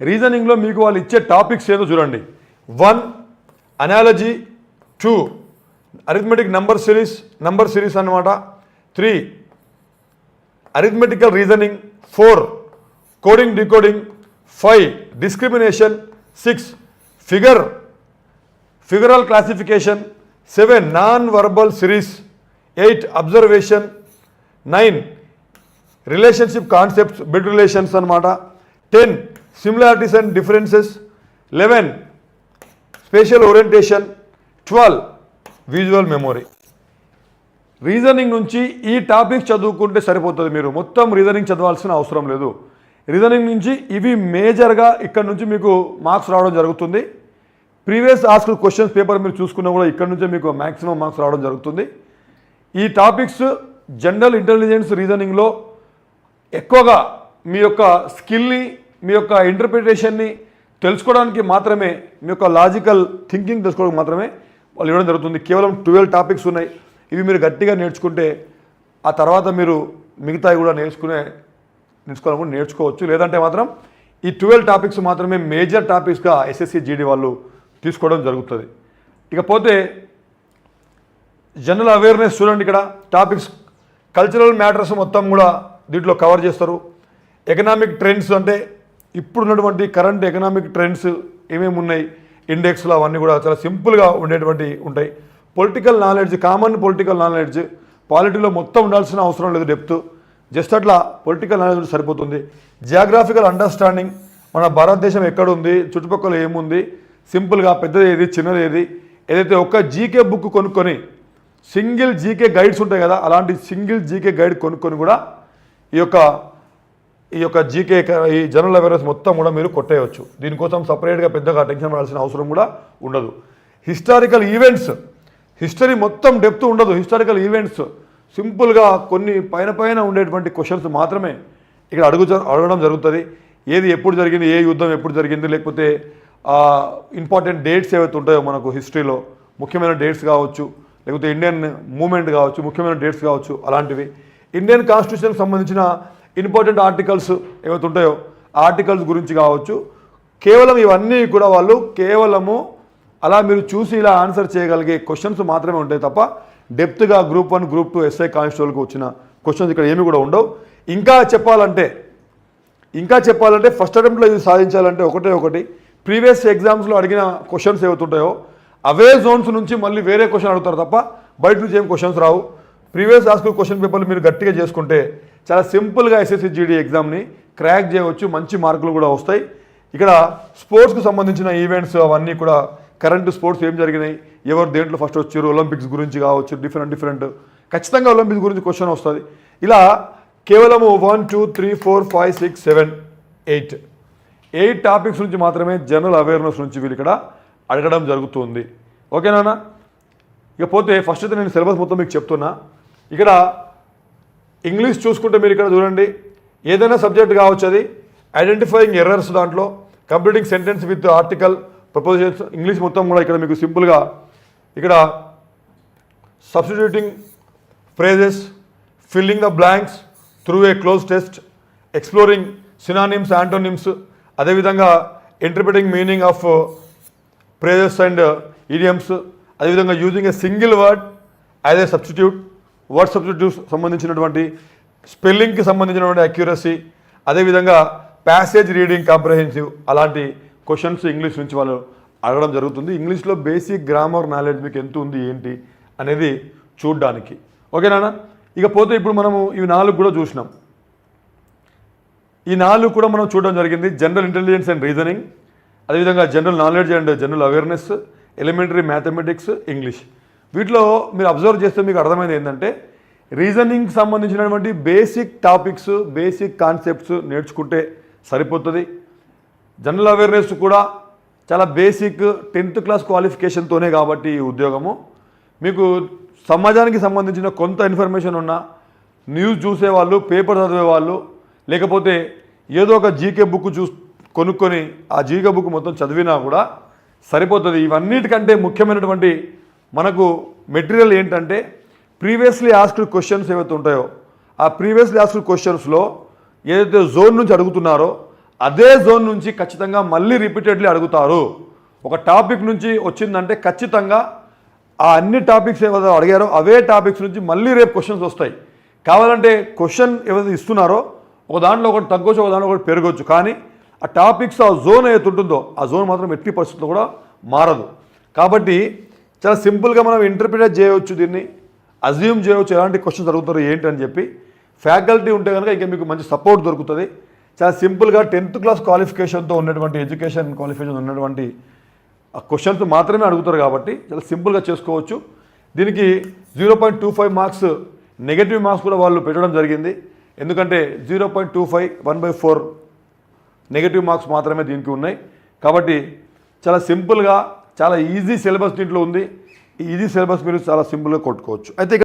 రీజనింగ్లో మీకు వాళ్ళు ఇచ్చే టాపిక్స్ ఏదో చూడండి. One analogy two arithmetic number series number series అన్నమాట. Three arithmetical reasoning four coding decoding five discrimination six figure figural classification seven non verbal series eight observation nine relationship concepts blood relations అనమాట ten similarities and differences eleven spatial orientation twelve visual memory reasoning నుంచి ఈ topic చదువుకుంటే సరిపోతుంది మీరు. మొత్తం reasoning చదవాల్సిన అవసరం లేదు. రీజనింగ్ నుంచి ఇవి మేజర్గా ఇక్కడ నుంచి మీకు మార్క్స్ రావడం జరుగుతుంది. ప్రీవియస్ ఆస్క్ క్వశ్చన్స్ పేపర్ మీరు చూసుకున్నా కూడా ఇక్కడ నుంచే మీకు మ్యాక్సిమం మార్క్స్ రావడం జరుగుతుంది. ఈ టాపిక్స్ జనరల్ ఇంటెలిజెన్స్ రీజనింగ్లో ఎక్కువగా మీ యొక్క స్కిల్ని మీ యొక్క ఇంటర్ప్రిటేషన్ని తెలుసుకోవడానికి మాత్రమే మీ యొక్క లాజికల్ థింకింగ్ తెలుసుకోవడానికి మాత్రమే వాళ్ళు ఇవ్వడం జరుగుతుంది. కేవలం ట్వెల్వ్ టాపిక్స్ ఉన్నాయి. ఇవి మీరు గట్టిగా నేర్చుకుంటే ఆ తర్వాత మీరు మిగతావి కూడా నేర్చుకునే నేర్చుకోవాలనుకుంటే నేర్చుకోవచ్చు. లేదంటే మాత్రం ఈ ట్వెల్వ్ టాపిక్స్ మాత్రమే మేజర్ టాపిక్స్గా ఎస్ఎస్సి జీడీ వాళ్ళు తీసుకోవడం జరుగుతుంది. ఇకపోతే జనరల్ అవేర్నెస్ చూడండి ఇక్కడ. టాపిక్స్ కల్చరల్ మ్యాటర్స్ మొత్తం కూడా దీంట్లో కవర్ చేస్తారు. ఎకనామిక్ ట్రెండ్స్ అంటే ఇప్పుడున్నటువంటి కరెంట్ ఎకనామిక్ ట్రెండ్స్ ఏమేమి ఉన్నాయి? ఇండెక్స్లో అవన్నీ కూడా చాలా సింపుల్గా ఉండేటువంటి ఉంటాయి. Political knowledge common political knowledge పాలిటీలో మొత్తం ఉండాల్సిన అవసరం లేదు డెప్త్ జస్ట్ అట్లా పొలిటికల్ నాలెడ్జ్ సరిపోతుంది. జియాగ్రాఫికల్ అండర్స్టాండింగ్ మన భారతదేశం ఎక్కడుంది? చుట్టుపక్కల ఏముంది? సింపుల్గా పెద్దది ఏది? చిన్నది ఏది? ఏదైతే ఒక్క జీకే బుక్ కొనుక్కొని సింగిల్ జీకే గైడ్స్ ఉంటాయి కదా అలాంటి సింగిల్ జీకే గైడ్ కొనుక్కొని కూడా ఈ యొక్క ఈ యొక్క జీకే ఈ జనరల్ అవేర్నెస్ మొత్తం కూడా మీరు కొట్టేయచ్చు. దీనికోసం సపరేట్గా పెద్దగా టెన్షన్ పడాల్సిన అవసరం కూడా ఉండదు. హిస్టారికల్ ఈవెంట్స్ హిస్టరీ మొత్తం డెప్త్ ఉండదు. హిస్టారికల్ ఈవెంట్స్ సింపుల్గా కొన్ని పైన పైన ఉండేటువంటి క్వశ్చన్స్ మాత్రమే ఇక్కడ అడుగు అడగడం జరుగుతుంది. ఏది ఎప్పుడు జరిగింది ఏ యుద్ధం ఎప్పుడు జరిగింది లేకపోతే ఇంపార్టెంట్ డేట్స్ ఏవైతే ఉంటాయో మనకు హిస్టరీలో ముఖ్యమైన డేట్స్ కావచ్చు లేకపోతే ఇండియన్ మూమెంట్ కావచ్చు ముఖ్యమైన డేట్స్ కావచ్చు అలాంటివి. ఇండియన్ కాన్స్టిట్యూషన్కి సంబంధించిన ఇంపార్టెంట్ ఆర్టికల్స్ ఏవైతే ఉంటాయో ఆర్టికల్స్ గురించి కావచ్చు కేవలం ఇవన్నీ కూడా వాళ్ళు కేవలము అలా మీరు చూసి ఇలా ఆన్సర్ చేయగలిగే క్వశ్చన్స్ మాత్రమే ఉంటాయి తప్ప డెప్త్గా group one group two SI కానిస్టేబుల్కి వచ్చిన క్వశ్చన్స్ ఇక్కడ ఏమి కూడా ఉండవు. ఇంకా చెప్పాలంటే ఇంకా చెప్పాలంటే ఫస్ట్ అటెంప్ట్లో ఇది సాధించాలంటే ఒకటే ఒకటి ప్రీవియస్ ఎగ్జామ్స్లో అడిగిన క్వశ్చన్స్ ఏవైతుంటాయో అవే జోన్స్ నుంచి మళ్ళీ వేరే క్వశ్చన్ అడుగుతారు తప్ప బయట నుంచి ఏం క్వశ్చన్స్ రావు. ప్రీవియస్ ఆస్క్ క్వశ్చన్ పేపర్లు మీరు గట్టిగా చేసుకుంటే చాలా సింపుల్గా ఎస్ఎస్సి జీడీ ఎగ్జామ్ని క్రాక్ చేయవచ్చు మంచి మార్కులు కూడా వస్తాయి. ఇక్కడ స్పోర్ట్స్కు సంబంధించిన ఈవెంట్స్ అవన్నీ కూడా కరెంట్ స్పోర్ట్స్ ఏం జరిగినాయి ఎవరు దేంట్లో ఫస్ట్ వచ్చారు ఒలింపిక్స్ గురించి కావచ్చు డిఫరెంట్ డిఫరెంట్ ఖచ్చితంగా ఒలింపిక్స్ గురించి క్వశ్చన్ వస్తుంది. ఇలా కేవలము one two three four five six seven eight eight topics నుంచి మాత్రమే జనరల్ అవేర్నెస్ నుంచి వీళ్ళు ఇక్కడ అడగడం జరుగుతుంది. ఓకేనా ఇకపోతే ఫస్ట్ అయితే నేను సిలబస్ మొత్తం మీకు చెప్తున్నా. ఇక్కడ ఇంగ్లీష్ చూసుకుంటే మీరు ఇక్కడ చూడండి. ఏదైనా సబ్జెక్ట్ కావచ్చు అది. ఐడెంటిఫైయింగ్ ఎర్రర్స్ దాంట్లో. Completing sentence with article proposals English మొత్తం కూడా ఇక్కడ మీకు సింపుల్గా ఇక్కడ substituting phrases filling the blanks through a cloze test exploring synonyms antonyms అదేవిధంగా interpreting meaning of phrases and idioms అదేవిధంగా using a single word as a substitute word substitutes సంబంధించినటువంటి? స్పెల్లింగ్కి సంబంధించినటువంటి అక్యురసీ అదేవిధంగా ప్యాసేజ్ రీడింగ్ కాంప్రహెన్సివ్ అలాంటి questions English నుంచి వాళ్ళు అడగడం జరుగుతుంది. ఇంగ్లీష్లో బేసిక్ గ్రామర్ నాలెడ్జ్ మీకు ఎంత ఉంది ఏంటి అనేది చూడ్డానికి. ఓకేనా ఇక పోతే ఇప్పుడు మనము ఇవి నాలుగు కూడా చూసినాం. ఈ నాలుగు కూడా మనం చూడడం జరిగింది. జనరల్ ఇంటెలిజెన్స్ అండ్ రీజనింగ్ అదేవిధంగా general knowledge and general awareness elementary mathematics English వీటిలో మీరు అబ్జర్వ్ చేస్తే మీకు అర్థమైంది ఏంటంటే రీజనింగ్ సంబంధించినటువంటి బేసిక్ టాపిక్స్ బేసిక్ కాన్సెప్ట్స్ నేర్చుకుంటే సరిపోతుంది. జనరల్ అవేర్నెస్ కూడా చాలా బేసిక్ టెన్త్ క్లాస్ క్వాలిఫికేషన్తోనే కాబట్టి ఈ ఉద్యోగము. మీకు సమాజానికి సంబంధించిన కొంత ఇన్ఫర్మేషన్ ఉన్న న్యూస్ చూసేవాళ్ళు పేపర్ చదివేవాళ్ళు లేకపోతే ఏదో ఒక జీకే బుక్ చూ కొనుక్కొని ఆ జీకే బుక్ మొత్తం చదివినా కూడా సరిపోతుంది. ఇవన్నిటికంటే ముఖ్యమైనటువంటి మనకు మెటీరియల్ ఏంటంటే ప్రీవియస్లీ ఆస్క్డ్ క్వశ్చన్స్ ఏవైతే ఉంటాయో ఆ ప్రీవియస్లీ ఆస్క్డ్ క్వశ్చన్స్లో ఏదైతే జోన్ నుంచి అడుగుతున్నారో అదే జోన్ నుంచి ఖచ్చితంగా మళ్ళీ రిపీటెడ్లీ అడుగుతారు. ఒక టాపిక్ నుంచి వచ్చిందంటే ఖచ్చితంగా ఆ అన్ని టాపిక్స్ ఏవైతే అడిగారో అవే టాపిక్స్ నుంచి మళ్ళీ రేపు క్వశ్చన్స్ వస్తాయి. కావాలంటే క్వశ్చన్ ఏవైతే ఇస్తున్నారో ఒక దాంట్లో ఒకటి తగ్గొచ్చు ఒక దాంట్లో ఒకటి పెరగవచ్చు కానీ ఆ టాపిక్స్ ఆ జోన్ ఏదైతే ఉంటుందో ఆ జోన్ మాత్రం ఎట్టి పరిస్థితుల్లో కూడా మారదు. కాబట్టి చాలా సింపుల్గా మనం ఇంటర్ప్రిటేట్ చేయవచ్చు దీన్ని. అజ్యూమ్ చేయవచ్చు ఎలాంటి క్వశ్చన్స్ అడుగుతారు ఏంటి అని చెప్పి. ఫ్యాకల్టీ ఉంటే కనుక ఇంకా మీకు మంచి సపోర్ట్ దొరుకుతుంది. చాలా సింపుల్గా టెన్త్ క్లాస్ క్వాలిఫికేషన్తో ఉన్నటువంటి ఎడ్యుకేషన్ క్వాలిఫికేషన్ ఉన్నటువంటి ఆ క్వశ్చన్స్ మాత్రమే అడుగుతారు కాబట్టి చాలా సింపుల్గా చేసుకోవచ్చు. దీనికి zero point two five marks negative marks కూడా వాళ్ళు పెట్టడం జరిగింది. ఎందుకంటే zero point two five one by four negative marks మాత్రమే దీనికి ఉన్నాయి. కాబట్టి చాలా సింపుల్గా చాలా ఈజీ సిలబస్ దీంట్లో ఉంది. ఈజీ సిలబస్ మీరు చాలా సింపుల్గా కొట్టుకోవచ్చు. అయితే